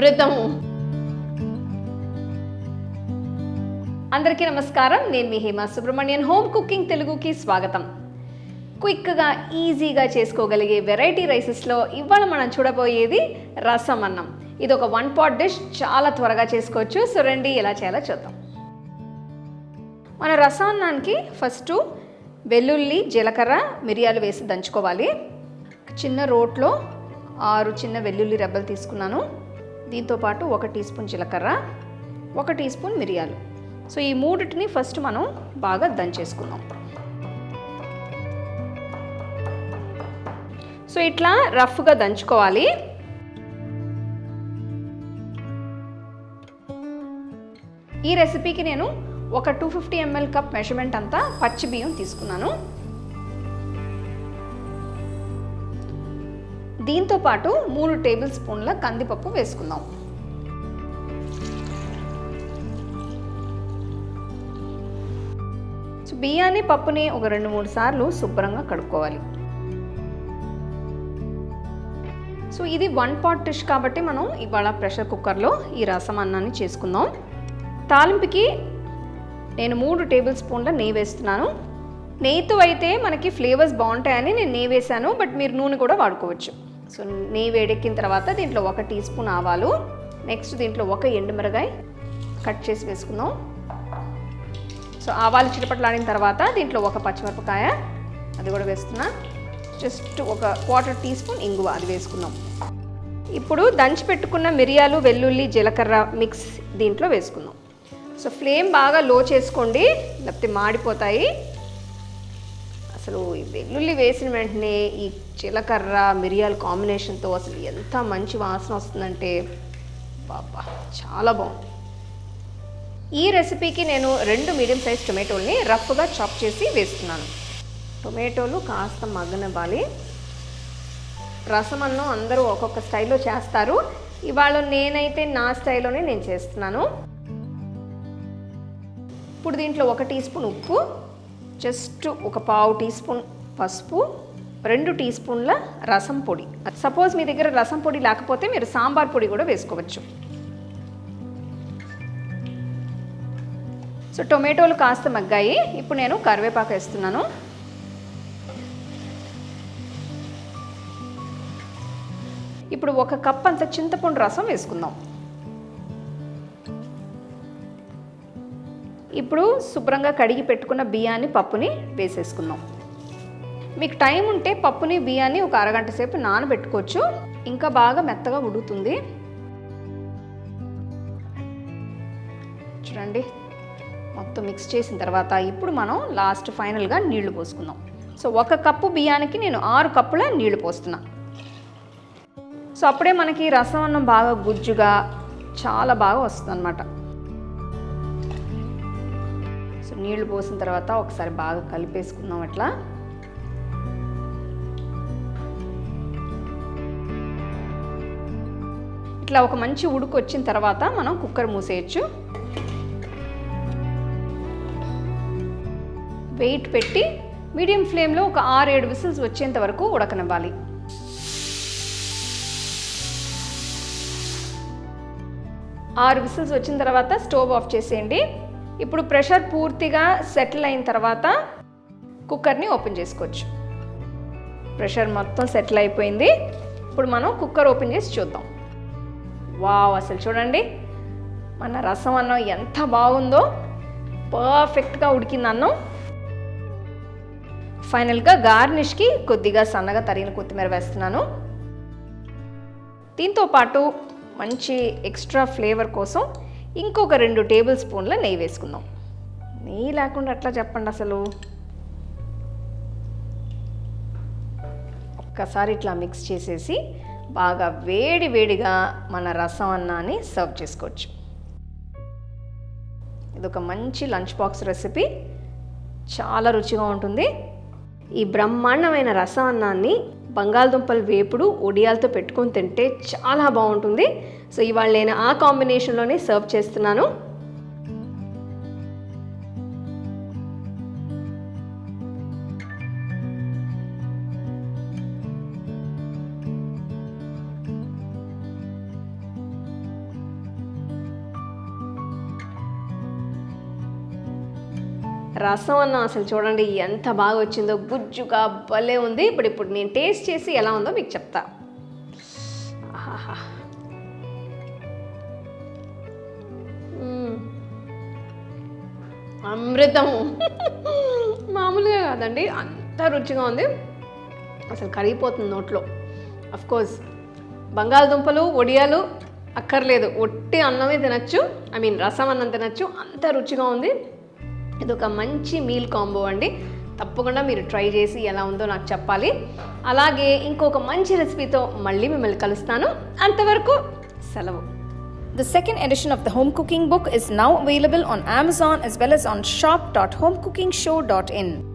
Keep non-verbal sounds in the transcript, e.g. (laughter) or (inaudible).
అమృతము అందరికీ నమస్కారం. నేను మీ హేమ సుబ్రహ్మణ్యన్. హోమ్ కుకింగ్ తెలుగుకి స్వాగతం. క్విక్గా ఈజీగా చేసుకోగలిగే వెరైటీ రైసెస్లో ఇవాళ మనం చూడబోయేది రసం అన్నం ఇది ఒక వన్ పాట్ డిష్. చాలా త్వరగా చేసుకోవచ్చు. సో రండి ఎలా చేయాలో చూద్దాం. మన రసాన్నానికి ఫస్ట్ వెల్లుల్లి జీలకర్ర మిరియాలు వేసి దంచుకోవాలి. చిన్న రోట్లో ఆరు చిన్న వెల్లుల్లి రెబ్బలు తీసుకున్నాను. దీంతోపాటు ఒక టీ స్పూన్ జీలకర్ర ఒక టీ స్పూన్ మిరియాలు. సో ఈ మూడిటిని ఫస్ట్ మనం బాగా దంచేసుకుందాం. సో ఇట్లా రఫ్గా దంచుకోవాలి. ఈ రెసిపీకి నేను ఒక two fifty ML cup measurement అంతా పచ్చి బియ్యం తీసుకున్నాను. దీంతో పాటు మూడు టేబుల్ స్పూన్ల కందిపప్పు వేసుకుందాం. సో బియ్యాన్ని పప్పుని ఒక రెండు మూడు సార్లు శుభ్రంగా కడుక్కోవాలి. సో ఇది వన్ పాట్ డిష్ కాబట్టి మనం ఇవాళ ప్రెషర్ కుక్కర్లో ఈ రసం అన్నాన్ని చేసుకుందాం. తాలింపుకి నేను మూడు టేబుల్ స్పూన్ల నెయ్యి వేస్తున్నాను. నెయ్యితో అయితే మనకి ఫ్లేవర్స్ బాగుంటాయని నేను నెయ్యి వేసాను బట్ మీరు నూనె కూడా వాడుకోవచ్చు. సో నెయ్యి వేడెక్కిన తర్వాత దీంట్లో ఒక టీ స్పూన్ ఆవాలు నెక్స్ట్ దీంట్లో ఒక ఎండుమిరగాయ కట్ చేసి వేసుకుందాం. సో ఆవాలు చిటపట్లాడిన తర్వాత దీంట్లో ఒక పచ్చిమిరపకాయ అది కూడా వేస్తున్నా. జస్ట్ ఒక క్వార్టర్ టీ స్పూన్ ఇంగువ అది వేసుకుందాం. ఇప్పుడు దంచి పెట్టుకున్న మిరియాలు వెల్లుల్లి జీలకర్ర మిక్స్ దీంట్లో వేసుకుందాం. సో ఫ్లేమ్ బాగా లో చేసుకోండి లేకపోతే మాడిపోతాయి. అసలు ఈ వెల్లుల్లి వేసిన వెంటనే ఈ జీలకర్ర మిరియాల కాంబినేషన్తో అసలు ఎంత మంచి వాసన వస్తుందంటే బాబా చాలా బాగుంది. ఈ రెసిపీకి నేను రెండు మీడియం సైజ్ టొమాటోల్ని రఫ్గా చాప్ చేసి వేస్తున్నాను. టొమాటోలు కాస్త మగ్గనివ్వాలి. రసమన్నం అందరూ ఒక్కొక్క స్టైల్లో చేస్తారు. ఇవాళ నేనైతే నా స్టైల్లోనే నేను చేస్తున్నాను. ఇప్పుడు దీంట్లో ఒక టీ స్పూన్ ఉప్పు జస్ట్ ఒక పావు టీ స్పూన్ పసుపు రెండు టీ స్పూన్ల రసం పొడి. సపోజ్ మీ దగ్గర రసం పొడి లేకపోతే మీరు సాంబార్ పొడి కూడా వేసుకోవచ్చు. సో టొమాటోలు కాస్త మగ్గాయి. ఇప్పుడు నేను కరివేపాకు వేస్తున్నాను. ఇప్పుడు ఒక కప్ అంత చింతపండు రసం వేసుకుందాం. ఇప్పుడు శుభ్రంగా కడిగి పెట్టుకున్న బియ్యాన్ని పప్పుని వేసేసుకుందాం. మీకు టైం ఉంటే పప్పుని బియ్యాన్ని ఒక అరగంట సేపు నానబెట్టుకోవచ్చు. ఇంకా బాగా మెత్తగా ఉడుకుతుంది. చూడండి మొత్తం మిక్స్ చేసిన తర్వాత ఇప్పుడు మనం లాస్ట్ ఫైనల్గా నీళ్ళు పోసుకుందాం. సో ఒక కప్పు బియ్యానికి నేను ఆరు కప్పుల నీళ్ళు పోస్తున్నా. సో అప్పుడే మనకి రసం అన్నం బాగా గుజ్జుగా చాలా బాగా వస్తుంది అనమాట సో నీళ్ళు పోసిన తర్వాత ఒకసారి బాగా కలిపేసుకుందాం అట్లా. ఇట్లా ఒక మంచి ఉడుకు వచ్చిన తర్వాత మనం కుక్కర్ మూసేయచ్చు. వెయిట్ పెట్టి మీడియం ఫ్లేమ్లో ఒక ఆరు ఏడు విసిల్స్ వచ్చేంత వరకు ఉడకనివ్వాలి. ఆరు విసిల్స్ వచ్చిన తర్వాత స్టవ్ ఆఫ్ చేసేయండి. ఇప్పుడు ప్రెషర్ పూర్తిగా సెటిల్ అయిన తర్వాత కుక్కర్ని ఓపెన్ చేసుకోవచ్చు. ప్రెషర్ మొత్తం సెటిల్ అయిపోయింది. ఇప్పుడు మనం కుక్కర్ ఓపెన్ చేసి చూద్దాం. వావ్ అసలు చూడండి. మన రసం అన్నం ఎంత బాగుందో. పర్ఫెక్ట్గా ఉడికింది అన్నం. ఫైనల్గా గార్నిష్కి కొద్దిగా సన్నగా తరిగిన కొత్తిమీర వేస్తున్నాను. దీంతో పాటు మంచి ఎక్స్ట్రా ఫ్లేవర్ కోసం ఇంకొక రెండు టేబుల్ స్పూన్ల నెయ్యి వేసుకుందాం. నెయ్యి లేకుండా అట్లా చెప్పండి అసలు? ఒక్కసారి ఇట్లా మిక్స్ చేసేసి బాగా వేడి వేడిగా మన రసం అన్నాన్ని సర్వ్ చేసుకోవచ్చు. ఇదొక మంచి లంచ్ బాక్స్ రెసిపీ చాలా రుచిగా ఉంటుంది. ఈ బ్రహ్మాండమైన రసాన్నాన్ని బంగాళదుంపల వేపుడు ఒడియాలతో పెట్టుకొని తింటే చాలా బాగుంటుంది. సో ఇవాళ నేను ఆ కాంబినేషన్లోనే సర్వ్ చేస్తున్నాను. రసం అన్నం అసలు చూడండి ఎంత బాగా వచ్చిందో గుజ్జుగా భలే ఉంది. ఇప్పుడు ఇప్పుడు నేను టేస్ట్ చేసి ఎలా ఉందో మీకు చెప్తా. అమృతం. (laughs) మామూలుగా కాదండి అంత రుచిగా ఉంది. అసలు కరిగిపోతుంది నోట్లో. అఫ్ కోర్స్ బంగాళదుంపలు వడియాలు అక్కర్లేదు. ఒట్టి అన్నమే తినచ్చు. ఐ మీన్ రసం అన్నం తినచ్చు. అంత రుచిగా ఉంది. ఇది ఒక మంచి మీల్ కాంబో అండి తప్పకుండా మీరు ట్రై చేసి ఎలా ఉందో నాకు చెప్పాలి అలాగే ఇంకొక మంచి రెసిపీతో మళ్ళీ మిమ్మల్ని కలుస్తాను అంతవరకు సెలవు The second edition of the home cooking book is now available on Amazon as well as on shop.homecookingshow.in.